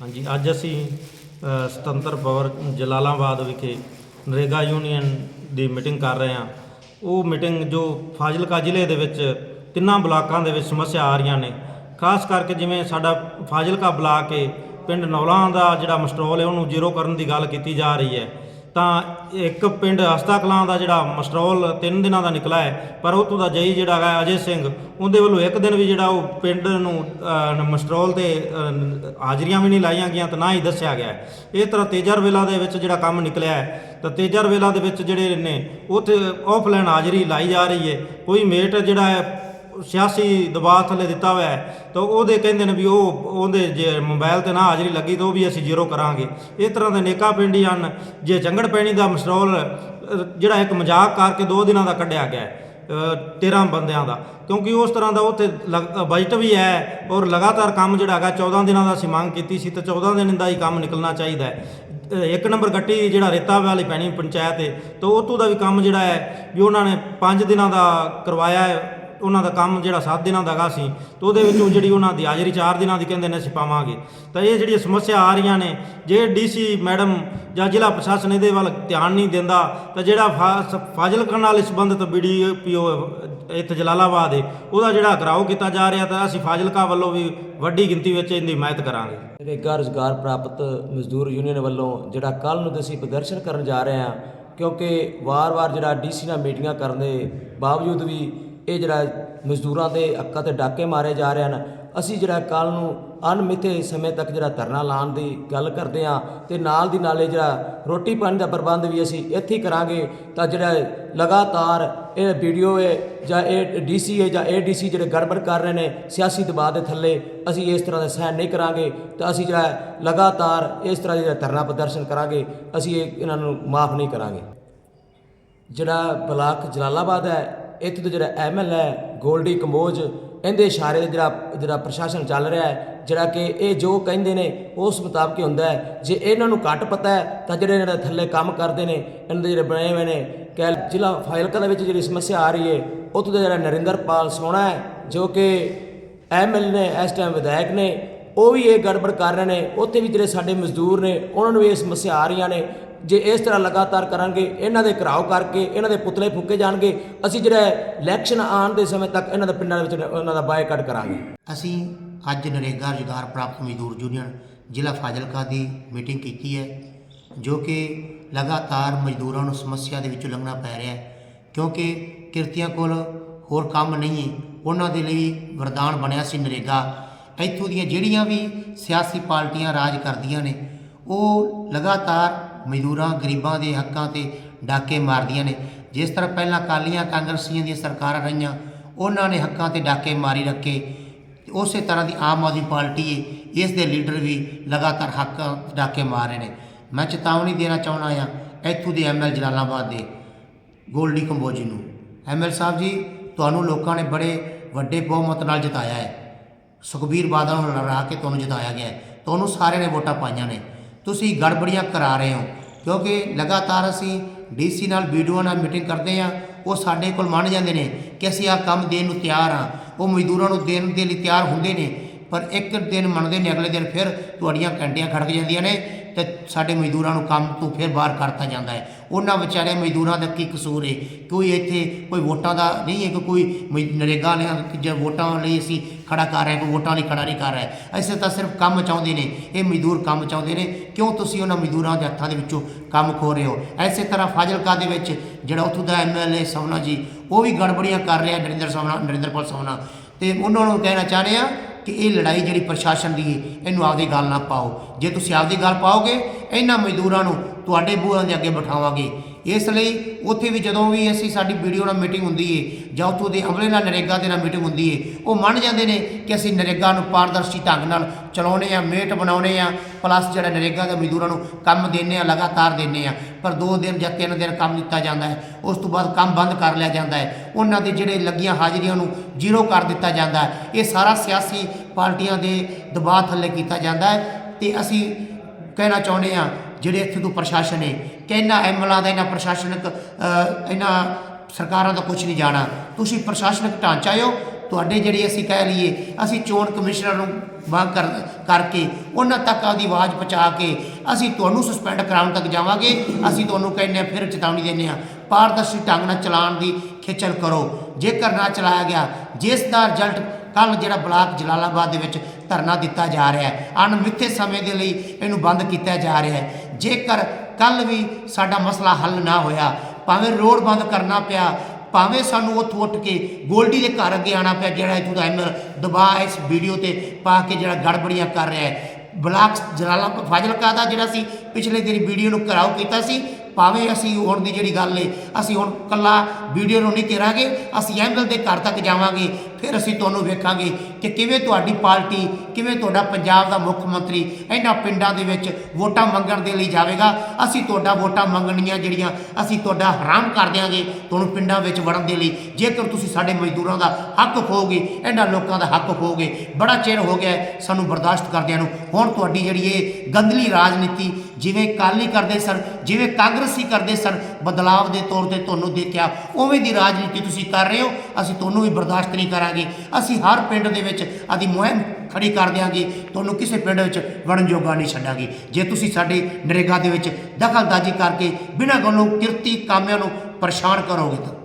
ਹਾਂਜੀ, ਅੱਜ ਅਸੀਂ ਸੁਤੰਤਰ ਪਵਰ ਜਲਾਲਾਬਾਦ ਵਿਖੇ ਨਰੇਗਾ ਯੂਨੀਅਨ ਦੀ ਮੀਟਿੰਗ ਕਰ ਰਹੇ ਹਾਂ। ਉਹ ਮੀਟਿੰਗ ਜੋ ਫਾਜ਼ਿਲਕਾ ਜ਼ਿਲ੍ਹੇ ਦੇ ਵਿੱਚ ਤਿੰਨਾਂ ਬਲਾਕਾਂ ਦੇ ਵਿੱਚ ਸਮੱਸਿਆ ਆ ਰਹੀਆਂ ਨੇ। ਖਾਸ ਕਰਕੇ ਜਿਵੇਂ ਸਾਡਾ ਫਾਜ਼ਿਲਕਾ ਬਲਾਕ ਹੈ, ਪਿੰਡ ਨੌਲਾਂ ਦਾ ਜਿਹੜਾ ਮਸਟਰੋਲ ਹੈ, ਉਹਨੂੰ ਜ਼ੀਰੋ ਕਰਨ ਦੀ ਗੱਲ ਕੀਤੀ ਜਾ ਰਹੀ ਹੈ। ਤਾਂ ਇੱਕ ਪਿੰਡ ਹਸਤਾ ਕਲਾਂ ਦਾ ਜਿਹੜਾ ਮਸਟਰੋਲ ਤਿੰਨ ਦਿਨਾਂ ਦਾ ਨਿਕਲਾ ਹੈ, ਪਰ ਉੱਥੋਂ ਦਾ ਜਈ ਜਿਹੜਾ ਹੈ ਅਜੇ ਸਿੰਘ, ਉਹਦੇ ਵੱਲੋਂ ਇੱਕ ਦਿਨ ਵੀ ਜਿਹੜਾ ਉਹ ਪਿੰਡ ਨੂੰ ਮਸਟਰੋਲ ਤੇ ਹਾਜ਼ਰੀਆਂ ਵੀ ਨਹੀਂ ਲਾਈਆਂ ਗਈਆਂ ਤੇ ਨਾ ਹੀ ਦੱਸਿਆ ਗਿਆ ਹੈ। ਇਹ ਤਰ੍ਹਾਂ ਤੇਜਰ ਵੇਲਾ ਦੇ ਵਿੱਚ ਜਿਹੜਾ ਕੰਮ ਨਿਕਲਿਆ ਹੈ, ਤਾਂ ਤੇਜਰ ਵੇਲਾ ਦੇ ਵਿੱਚ ਜਿਹੜੇ ਨੇ, ਉੱਥੇ ਆਫਲਾਈਨ ਹਾਜ਼ਰੀ ਲਾਈ ਜਾ ਰਹੀ ਹੈ ਕੋਈ ਮੇਟ ਜਿਹੜਾ ਹੈ ਸਿਆਸੀ ਦਬਾਅ ਥੱਲੇ ਦਿੱਤਾ ਹੋਇਆ ਹੈ। ਤਾਂ ਉਹਦੇ ਕਹਿੰਦੇ ਨੇ ਵੀ ਉਹ, ਉਹਦੇ ਜੇ ਮੋਬਾਈਲ ਤੇ ਨਾ ਹਾਜ਼ਰੀ ਲੱਗੀ ਤਾਂ ਉਹ ਵੀ ਅਸੀਂ ਜ਼ੀਰੋ ਕਰਾਂਗੇ। ਇਸ ਤਰ੍ਹਾਂ ਦੇ ਨੇਕਾ ਪਿੰਡੀ ਹਨ, ਜੇ ਜੰਗੜ ਪੈਣੀ ਦਾ ਮਸਟਰੋਲ ਜਿਹੜਾ ਇੱਕ ਮਜ਼ਾਕ ਕਰਕੇ ਦੋ ਦਿਨਾਂ ਦਾ ਕੱਢਿਆ ਗਿਆ ਹੈ 13 ਬੰਦਿਆਂ ਦਾ। ਕਿਉਂਕਿ ਉਸ ਤਰ੍ਹਾਂ ਦਾ ਉੱਥੇ ਲਗ- ਬਜਟ ਵੀ ਹੈ ਔਰ ਲਗਾਤਾਰ ਕੰਮ ਜਿਹੜਾ ਹੈਗਾ 14 ਦਿਨਾਂ ਦਾ ਅਸੀਂ ਮੰਗ ਕੀਤੀ ਸੀ ਤਾਂ 14 ਦਿਨ ਦਾ ਹੀ ਕੰਮ ਨਿਕਲਣਾ ਚਾਹੀਦਾ ਹੈ। ਇੱਕ ਨੰਬਰ ਗੱਟੀ ਜਿਹੜਾ ਰੇਤਾ ਵਾਲੀ ਪੈਣੀ ਪੰਚਾਇਤ ਹੈ ਤਾਂ ਉੱਥੋਂ ਦਾ ਵੀ ਕੰਮ ਜਿਹੜਾ ਹੈ, ਵੀ ਉਹਨਾਂ ਨੇ 5 ਦਿਨਾਂ ਦਾ ਕਰਵਾਇਆ ਹੈ। ਉਹਨਾਂ ਦਾ ਕੰਮ ਜਿਹੜਾ 7 ਦਿਨਾਂ ਦਾ ਹੈਗਾ ਸੀ, ਤੇ ਉਹਦੇ ਵਿੱਚੋਂ ਜਿਹੜੀ ਉਹਨਾਂ ਦੀ ਹਾਜ਼ਰੀ 4 ਦਿਨਾਂ ਦੀ ਕਹਿੰਦੇ ਨੇ ਅਸੀਂ ਪਾਵਾਂਗੇ। ਤਾਂ ਇਹ ਜਿਹੜੀਆਂ ਸਮੱਸਿਆ ਆ ਰਹੀਆਂ ਨੇ, ਜੇ ਡੀਸੀ ਮੈਡਮ ਜਾਂ ਜ਼ਿਲ੍ਹਾ ਪ੍ਰਸ਼ਾਸਨ ਇਹਦੇ ਵੱਲ ਧਿਆਨ ਨਹੀਂ ਦਿੰਦਾ, ਤਾਂ ਜਿਹੜਾ ਫਾ- ਫਾਜ਼ਿਲਕਾ ਨਾਲ ਸੰਬੰਧਿਤ ਬੀਡੀਪੀਓ ਇੱਥੇ ਜਲਾਲਾਬਾਦ ਹੈ ਉਹਦਾ ਜਿਹੜਾ ਘਰਾਓ ਕੀਤਾ ਜਾ ਰਿਹਾ, ਤਾਂ ਅਸੀਂ ਫਾਜ਼ਿਲਕਾ ਵੱਲੋਂ ਵੀ ਵੱਡੀ ਗਿਣਤੀ ਵਿੱਚ ਇਹਦੀ ਹਮਾਇਤ ਕਰਾਂਗੇ। ਰੇਗਾ ਰੁਜ਼ਗਾਰ ਪ੍ਰਾਪਤ ਮਜ਼ਦੂਰ ਯੂਨੀਅਨ ਵੱਲੋਂ ਜਿਹੜਾ ਕੱਲ ਨੂੰ ਤੇ ਅਸੀਂ ਪ੍ਰਦਰਸ਼ਨ ਕਰਨ ਜਾ ਰਹੇ ਹਾਂ, ਕਿਉਂਕਿ ਵਾਰ-ਵਾਰ ਜਿਹੜਾ ਡੀਸੀ ਨਾਲ ਮੀਟਿੰਗਾਂ ਕਰਨ ਦੇ ਬਾਵਜੂਦ ਵੀ ਇਹ ਜਿਹੜਾ ਮਜ਼ਦੂਰਾਂ ਦੇ ਹੱਕਾਂ ਤੇ ਡਾਕੇ ਮਾਰੇ ਜਾ ਰਹੇ ਹਨ, ਅਸੀਂ ਜਿਹੜਾ ਕੱਲ ਨੂੰ ਅਣਮਿੱਥੇ ਸਮੇਂ ਤੱਕ ਜਿਹੜਾ ਧਰਨਾ ਲਾਉਣ ਦੀ ਗੱਲ ਕਰਦੇ ਹਾਂ ਤੇ ਨਾਲ ਦੀ ਨਾਲੇ ਜਿਹੜਾ ਰੋਟੀ ਪਾਣੀ ਦਾ ਪ੍ਰਬੰਧ ਵੀ ਅਸੀਂ ਇੱਥੇ ਹੀ ਕਰਾਂਗੇ ਤਾਂ ਜਿਹੜਾ ਲਗਾਤਾਰ ਇਹ ਵੀਡੀਓ ਹੈ ਜਾਂ ਇਹ ਡੀਸੀ ਹੈ ਜਾਂ ਇਹ ਏਡੀਸੀ ਜਿਹੜੇ ਗੜਬੜ ਕਰ ਰਹੇ ਨੇ ਸਿਆਸੀ ਦਬਾਅ ਦੇ ਥੱਲੇ, ਅਸੀਂ ਇਸ ਤਰ੍ਹਾਂ ਦਾ ਸਹਿਣ ਨਹੀਂ ਕਰਾਂਗੇ ਤਾਂ ਅਸੀਂ ਜਿਹੜਾ ਲਗਾਤਾਰ ਇਸ ਤਰ੍ਹਾਂ ਜਿਹੜਾ ਧਰਨਾ ਪ੍ਰਦਰਸ਼ਨ ਕਰਾਂਗੇ, ਅਸੀਂ ਇਹ ਇਹਨਾਂ ਨੂੰ ਮਾਫ ਨਹੀਂ ਕਰਾਂਗੇ। ਜਿਹੜਾ ਬਲਾਕ ਜਲਾਲਾਬਾਦ ਹੈ ਇੱਥੇ ਤੋਂ ਜਿਹੜਾ ਐਮਐਲ ਹੈ ਗੋਲਡੀ ਕੰਬੋਜ ਇਹਦੇ ਇਸ਼ਾਰੇ ਤੇ ਜਿਹੜਾ ਜਿਹੜਾ ਪ੍ਰਸ਼ਾਸਨ ਚੱਲ ਰਿਹਾ ਹੈ, ਜਿਹੜਾ ਕਿ ਇਹ ਜੋ ਕਹਿੰਦੇ ਨੇ, ਉਸ ਮੁਤਾਬਕ ਹੁੰਦਾ ਹੈ। ਜੇ ਇਹਨਾਂ ਨੂੰ ਘੱਟ ਪਤਾ ਹੈ, ਤਾਂ ਜਿਹੜੇ ਇਹਨਾਂ ਦੇ ਥੱਲੇ ਕੰਮ ਕਰਦੇ ਨੇ, ਇਹਨਾਂ ਦੇ ਜਿਹੜੇ ਬਣੇ ਹੋਏ ਨੇ ਕਿ ਜ਼ਿਲ੍ਹਾ ਫਾਇਲਕਾ ਦੇ ਵਿੱਚ ਜਿਹੜੀ ਸਮੱਸਿਆ ਆ ਰਹੀ ਹੈ, ਉੱਥੋਂ ਦਾ ਜਿਹੜਾ ਨਰਿੰਦਰਪਾਲ ਸੋਹਣਾ ਹੈ, ਜੋ ਕਿ ਐਮਐਲ ਨੇ, ਇਸ ਟਾਈਮ ਵਿਧਾਇਕ ਨੇ, ਉਹ ਵੀ ਇਹ ਗੜਬੜ ਕਰ ਰਹੇ ਨੇ। ਉੱਥੇ ਵੀ ਜਿਹੜੇ ਸਾਡੇ ਮਜ਼ਦੂਰ ਨੇ, ਉਹਨਾਂ ਨੂੰ ਵੀ ਇਹ ਸਮੱਸਿਆ ਆ ਰਹੀਆਂ ਨੇ। ਜੇ ਇਸ ਤਰ੍ਹਾਂ ਲਗਾਤਾਰ ਕਰਾਂਗੇ, ਇਹਨਾਂ ਦੇ ਘਰਾਓ ਕਰਕੇ, ਇਹਨਾਂ ਦੇ ਪੁਤਲੇ ਫੂਕੇ ਜਾਣਗੇ, ਅਸੀਂ ਜਿਹੜਾ ਇਲੈਕਸ਼ਨ ਆਉਣ ਦੇ ਸਮੇਂ ਤੱਕ ਇਹਨਾਂ ਦੇ ਪਿੰਡਾਂ ਦੇ ਵਿੱਚ ਉਹਨਾਂ ਦਾ ਬਾਈਕਾਟ ਕਰਾਂਗੇ। ਅਸੀਂ ਅੱਜ ਨਰੇਗਾ ਰੁਜ਼ਗਾਰ ਪ੍ਰਾਪਤ ਮਜ਼ਦੂਰ ਯੂਨੀਅਨ ਜ਼ਿਲ੍ਹਾ ਫਾਜ਼ਿਲਕਾ ਦੀ ਮੀਟਿੰਗ ਕੀਤੀ ਹੈ, ਜੋ ਕਿ ਲਗਾਤਾਰ ਮਜ਼ਦੂਰਾਂ ਨੂੰ ਸਮੱਸਿਆ ਦੇ ਵਿੱਚੋਂ ਲੰਘਣਾ ਪੈ ਰਿਹਾ ਹੈ, ਕਿਉਂਕਿ ਕਿਰਤੀਆਂ ਕੋਲ ਹੋਰ ਕੰਮ ਨਹੀਂ ਹੈ। ਉਹਨਾਂ ਦੇ ਲਈ ਵਰਦਾਨ ਬਣਿਆ ਸੀ ਨਰੇਗਾ। ਇੱਥੋਂ ਦੀਆਂ ਜਿਹੜੀਆਂ ਵੀ ਸਿਆਸੀ ਪਾਰਟੀਆਂ ਰਾਜ ਕਰਦੀਆਂ ਨੇ, ਉਹ ਲਗਾਤਾਰ ਮਜ਼ਦੂਰਾਂ, ਗਰੀਬਾਂ ਦੇ ਹੱਕਾਂ ਤੇ ਡਾਕੇ ਮਾਰਦੀਆਂ ਨੇ। ਜਿਸ ਤਰ੍ਹਾਂ ਪਹਿਲਾਂ ਕਾਲੀਆਂ ਕਾਂਗਰਸੀਆਂ ਦੀਆਂ ਸਰਕਾਰਾਂ ਰਹੀਆਂ, ਉਹਨਾਂ ਨੇ ਹੱਕਾਂ ਤੇ ਡਾਕੇ ਮਾਰੀ ਰੱਖੇ। ਉਸੇ ਤਰ੍ਹਾਂ ਦੀ ਆਮ ਆਦਮੀ ਪਾਰਟੀ ਹੈ ਇਸ ਦੇ ਲੀਡਰ ਵੀ ਲਗਾਤਾਰ ਹੱਕਾਂ ਡਾਕੇ ਮਾਰ ਰਹੇ ਨੇ। ਮੈਂ ਚੇਤਾਵਨੀ ਦੇਣਾ ਚਾਹੁੰਦਾ ਹਾਂ, ਇੱਥੋਂ ਦੇ ਐਮਐਲ ਜਲਾਲਾਬਾਦ ਦੇ ਗੋਲਡੀ ਕੰਬੋਜੀ ਨੂੰ। ਐਮਐਲ ਸਾਹਿਬ ਜੀ, ਤੁਹਾਨੂੰ ਲੋਕਾਂ ਨੇ ਬੜੇ ਵੱਡੇ ਬਹੁਮਤ ਨਾਲ ਜਿਤਾਇਆ ਹੈ। ਸੁਖਬੀਰ ਬਾਦਲ ਨੂੰ ਲੜਾ ਕੇ ਤੁਹਾਨੂੰ ਜਿਤਾਇਆ ਗਿਆ ਹੈ। ਤੁਹਾਨੂੰ ਸਾਰਿਆਂ ਨੇ ਵੋਟਾਂ ਪਾਈਆਂ ਨੇ। ਤੁਸੀਂ ਗੜਬੜੀਆਂ ਕਰਾ ਰਹੇ ਹੋ। ਕਿਉਂਕਿ ਲਗਾਤਾਰ ਅਸੀਂ ਡੀਸੀ ਨਾਲ ਵੀਡੀਓ ਨਾਲ ਮੀਟਿੰਗ ਕਰਦੇ ਹਾਂ, ਉਹ ਸਾਡੇ ਕੋਲ ਮੰਨ ਜਾਂਦੇ ਨੇ ਕਿ ਅਸੀਂ ਆਹ ਕੰਮ ਦੇਣ ਨੂੰ ਤਿਆਰ ਹਾਂ। ਉਹ ਮਜ਼ਦੂਰਾਂ ਨੂੰ ਦੇਣ ਦੇ ਲਈ ਤਿਆਰ ਹੁੰਦੇ ਨੇ, ਪਰ ਇੱਕ ਦਿਨ ਮੰਨਦੇ ਨੇ, ਅਗਲੇ ਦਿਨ ਫਿਰ ਤੁਹਾਡੀਆਂ ਘੰਟੀਆਂ ਖੜਕ ਜਾਂਦੀਆਂ ਨੇ ਤੇ ਸਾਡੇ ਮਜ਼ਦੂਰਾਂ ਨੂੰ ਕੰਮ ਤੋਂ ਫਿਰ ਬਾਹਰ ਕਰਤਾ ਜਾਂਦਾ ਹੈ। ਉਹਨਾਂ ਵਿਚਾਰੇ ਮਜ਼ਦੂਰਾਂ ਦਾ ਕੀ ਕਸੂਰ ਹੈ ਕੋਈ ਇੱਥੇ ਕੋਈ ਵੋਟਾਂ ਦਾ ਨਹੀਂ ਹੈ ਕਿ ਕੋਈ ਮਜ਼- ਨਰੇਗਾ ਨੇ ਜੇ ਵੋਟਾਂ ਲਈ ਅਸੀਂ ਖੜਾ ਕਰ ਰਹੇ, ਕੋਈ ਵੋਟਾਂ ਲਈ ਖੜਾ ਨਹੀਂ ਕਰ ਰਿਹਾ। ਐਸੇ ਤਾਂ ਸਿਰਫ ਕੰਮ ਚਾਹੁੰਦੇ ਨੇ, ਇਹ ਮਜ਼ਦੂਰ ਕੰਮ ਚਾਹੁੰਦੇ ਨੇ। ਕਿਉਂ ਤੁਸੀਂ ਉਹਨਾਂ ਮਜ਼ਦੂਰਾਂ ਦੇ ਹੱਥਾਂ ਦੇ ਵਿੱਚੋਂ ਕੰਮ ਖੋ ਰਹੇ ਹੋ? ਐਸੇ ਤਰ੍ਹਾਂ ਫਾਜ਼ਿਲਕਾ ਦੇ ਵਿੱਚ ਜਿਹੜਾ ਉੱਥੋਂ ਦਾ ਐਮਐਲਏ ਸਵਨਾ ਜੀ, ਉਹ ਵੀ ਗੜਬੜੀਆਂ ਕਰ ਰਿਹਾ ਨਰਿੰਦਰ ਸਵਨਾ ਨਰਿੰਦਰਪਾਲ ਸਵਨਾ ਤੇ ਉਹਨਾਂ ਨੂੰ ਕਹਿਣਾ ਚਾਹ ਰਹੇ ਆ ਕਿ ਇਹ ਲੜਾਈ ਜਿਹੜੀ ਪ੍ਰਸ਼ਾਸਨ ਦੀ ਹੈ, ਇਹਨੂੰ ਆਪਦੀ ਗੱਲ ਨਾ ਪਾਓ। ਜੇ ਤੁਸੀਂ ਆਪਦੀ ਗੱਲ ਪਾਓਗੇ, ਇਹਨਾਂ ਮਜ਼ਦੂਰਾਂ ਨੂੰ ਤੁਹਾਡੇ ਬੂਹਾਂ ਦੇ ਅੱਗੇ ਬਿਠਾਵਾਂਗੇ। ਇਸ ਲਈ ਉੱਥੇ ਵੀ ਜਦੋਂ ਵੀ ਅਸੀਂ ਸਾਡੀ ਵੀਡੀਓ ਨਾਲ ਮੀਟਿੰਗ ਹੁੰਦੀ ਹੈ ਜਾਂ ਉੱਥੋਂ ਦੇ ਅਮਲੇ ਨਾਲ ਨਰੇਗਾ ਦੇ ਨਾਲ ਮੀਟਿੰਗ ਹੁੰਦੀ ਹੈ ਉਹ ਮੰਨ ਜਾਂਦੇ ਨੇ ਕਿ ਅਸੀਂ ਨਰੇਗਾ ਨੂੰ ਪਾਰਦਰਸ਼ੀ ਢੰਗ ਨਾਲ ਚਲਾਉਣੇ ਆ, ਮੇਟ ਬਣਾਉਣੇ ਆ ਪਲੱਸ ਜਿਹੜਾ ਨਰੇਗਾ ਦੇ ਮਜ਼ਦੂਰਾਂ ਨੂੰ ਕੰਮ ਦੇਣੇ ਆ, ਲਗਾਤਾਰ ਦੇਣੇ ਆ, ਪਰ ਦੋ ਦਿਨ ਜਾਂ ਤਿੰਨ ਦਿਨ ਕੰਮ ਦਿੱਤਾ ਜਾਂਦਾ ਹੈ, ਉਸ ਤੋਂ ਬਾਅਦ ਕੰਮ ਬੰਦ ਕਰ ਲਿਆ ਜਾਂਦਾ ਹੈ, ਉਹਨਾਂ ਦੇ ਜਿਹੜੇ ਲੱਗੀਆਂ ਹਾਜ਼ਰੀਆਂ ਨੂੰ ਜ਼ੀਰੋ ਕਰ ਦਿੱਤਾ ਜਾਂਦਾ ਹੈ, ਇਹ ਸਾਰਾ ਸਿਆਸੀ ਪਾਰਟੀਆਂ ਦੇ ਦਬਾਅ ਥੱਲੇ ਕੀਤਾ ਜਾਂਦਾ ਹੈ, ਤੇ ਅਸੀਂ ਕਹਿਣਾ ਚਾਹੁੰਦੇ ਆ ਜਿਹੜੇ ਇੱਥੇ ਤੋਂ ਪ੍ਰਸ਼ਾਸਨ ਹੈ, ਕਿ ਇਹਨਾਂ ਐਮਲਾਂ ਦਾ, ਇਹਨਾਂ ਪ੍ਰਸ਼ਾਸਨਿਕ ਇਹਨਾਂ ਸਰਕਾਰਾਂ ਦਾ ਕੁਝ ਨਹੀਂ ਜਾਣਾ। ਤੁਸੀਂ ਪ੍ਰਸ਼ਾਸਨਿਕ ਢਾਂਚਾ ਹੋ ਤੁਹਾਡੇ ਜਿਹੜੇ ਅਸੀਂ ਕਹਿ ਲਈਏ, ਅਸੀਂ ਚੋਣ ਕਮਿਸ਼ਨਰ ਨੂੰ ਮੰਗ ਕਰ, ਕਰਕੇ ਉਹਨਾਂ ਤੱਕ ਆਪਦੀ ਆਵਾਜ਼ ਪਹੁੰਚਾ ਕੇ ਅਸੀਂ ਤੁਹਾਨੂੰ ਸਸਪੈਂਡ ਕਰਾਉਣ ਤੱਕ ਜਾਵਾਂਗੇ। ਅਸੀਂ ਤੁਹਾਨੂੰ ਕਹਿੰਦੇ ਹਾਂ, ਫਿਰ ਚੇਤਾਵਨੀ ਦਿੰਦੇ ਹਾਂ। ਪਾਰਦਰਸ਼ੀ ਢੰਗ ਨਾਲ ਚਲਾਉਣ ਦੀ ਖੇਚਲ ਕਰੋ। ਜੇਕਰ ਨਾ ਚਲਾਇਆ ਗਿਆ, ਜਿਸ ਦਾ ਰਿਜ਼ਲਟ ਕੱਲ ਜਿਹੜਾ ਬਲਾਕ ਜਲਾਲਾਬਾਦ ਦੇ ਵਿੱਚ ਧਰਨਾ ਦਿੱਤਾ ਜਾ ਰਿਹਾ ਹੈ, ਅਣਮਿੱਥੇ ਸਮੇਂ ਦੇ ਲਈ ਇਹਨੂੰ ਬੰਦ ਕੀਤਾ ਜਾ ਰਿਹਾ ਹੈ। ਜੇਕਰ ਕੱਲ ਵੀ ਸਾਡਾ ਮਸਲਾ ਹੱਲ ਨਾ ਹੋਇਆ, ਭਾਵੇਂ ਰੋਡ ਬੰਦ ਕਰਨਾ ਪਿਆ, ਭਾਵੇਂ ਸਾਨੂੰ ਉੱਥੋਂ ਉੱਠ ਕੇ ਗੋਲਡੀ ਦੇ ਘਰ ਅੱਗੇ ਆਣਾ ਪਿਆ, ਜਿਹੜਾ ਇਥੋਂ ਦਾ ਐਮਐਲ ਦਬਾਅ ਇਸ ਵੀਡੀਓ ਤੇ ਪਾ ਕੇ ਜਿਹੜਾ ਗੜਬੜੀਆਂ ਕਰ ਰਿਹਾ ਹੈ। ਬਲਾਕ ਜਲਾਲਾ ਫਾਜ਼ਿਲਕਾ ਦਾ ਜਿਹੜਾ ਸੀ, ਪਿਛਲੇ ਦਿਨ ਵੀਡੀਓ ਨੂੰ ਘਰਾਓ ਕੀਤਾ ਸੀ, ਭਾਵੇਂ ਅਸੀਂ ਹੁਣ ਦੀ ਜਿਹੜੀ ਗੱਲ ਏ ਅਸੀਂ ਹੁਣ ਕੱਲਾ ਵੀਡੀਓ ਨੂੰ ਨਹੀਂ ਕਰਾਂਗੇ ਅਸੀਂ ਐਮਐਲ ਦੇ ਘਰ ਤੱਕ ਜਾਵਾਂਗੇ। ਫਿਰ ਅਸੀਂ ਤੁਹਾਨੂੰ ਵੇਖਾਂਗੇ ਕਿ ਕਿਵੇਂ ਤੁਹਾਡੀ ਪਾਰਟੀ, ਕਿਵੇਂ ਤੁਹਾਡਾ ਪੰਜਾਬ ਦਾ ਮੁੱਖ ਮੰਤਰੀ ਇਹਨਾਂ ਪਿੰਡਾਂ ਦੇ ਵਿੱਚ ਵੋਟਾਂ ਮੰਗਣ ਦੇ ਲਈ ਜਾਵੇਗਾ। ਅਸੀਂ ਤੁਹਾਡਾ ਵੋਟਾਂ ਮੰਗਣੀਆਂ ਜਿਹੜੀਆਂ ਅਸੀਂ ਤੁਹਾਡਾ ਹਰਾਮ ਕਰ ਦਿਆਂਗੇ ਤੁਹਾਨੂੰ ਪਿੰਡਾਂ ਵਿੱਚ ਵੜਨ ਦੇ ਲਈ। ਜੇਕਰ ਤੁਸੀਂ ਸਾਡੇ ਮਜ਼ਦੂਰਾਂ ਦਾ ਹੱਕ ਖੋਗੇ ਇਹਨਾਂ ਲੋਕਾਂ ਦਾ ਹੱਕ ਖੋਗੇ ਬੜਾ ਚਿਰ ਹੋ ਗਿਆ ਸਾਨੂੰ ਬਰਦਾਸ਼ਤ ਕਰਦਿਆਂ ਨੂੰ। ਹੁਣ ਤੁਹਾਡੀ ਜਿਹੜੀ ਇਹ ਗੰਦਲੀ ਰਾਜਨੀਤੀ ਜਿਵੇਂ ਕਾਲੀ ਕਰਦੇ ਸਨ, ਜਿਵੇਂ ਕਾਂਗਰਸੀ ਕਰਦੇ ਸਨ, ਬਦਲਾਵ ਦੇ ਤੌਰ ਤੇ ਤੁਹਾਨੂੰ ਦੇਖਿਆ, ਉਵੇਂ ਦੀ ਰਾਜਨੀਤੀ ਤੁਸੀਂ ਕਰ ਰਹੇ ਹੋ। ਅਸੀਂ ਤੁਹਾਨੂੰ ਵੀ ਬਰਦਾਸ਼ਤ ਨਹੀਂ ਕਰਾਂਗੇ। ਅਸੀਂ ਹਰ ਪਿੰਡ ਦੇ ਵਿੱਚ ਆਦੀ ਮੁਹਿੰਮ ਖੜੀ ਕਰ ਦਿਆਂਗੇ। ਤੁਹਾਨੂੰ ਕਿਸੇ ਪਿੰਡ ਵਿੱਚ ਵੜਨ ਜੋਗਾ ਨਹੀਂ ਛੱਡਾਂਗੇ। ਜੇ ਤੁਸੀਂ ਸਾਡੇ ਨਰੇਗਾ ਦੇ ਵਿੱਚ ਦਖਲਅੰਦਾਜ਼ੀ ਕਰਕੇ ਬਿਨਾਂ ਗੱਲੋਂ ਕਿਰਤੀ ਕਾਮਿਆਂ ਨੂੰ ਪਰੇਸ਼ਾਨ ਕਰੋਗੇ ਤਾਂ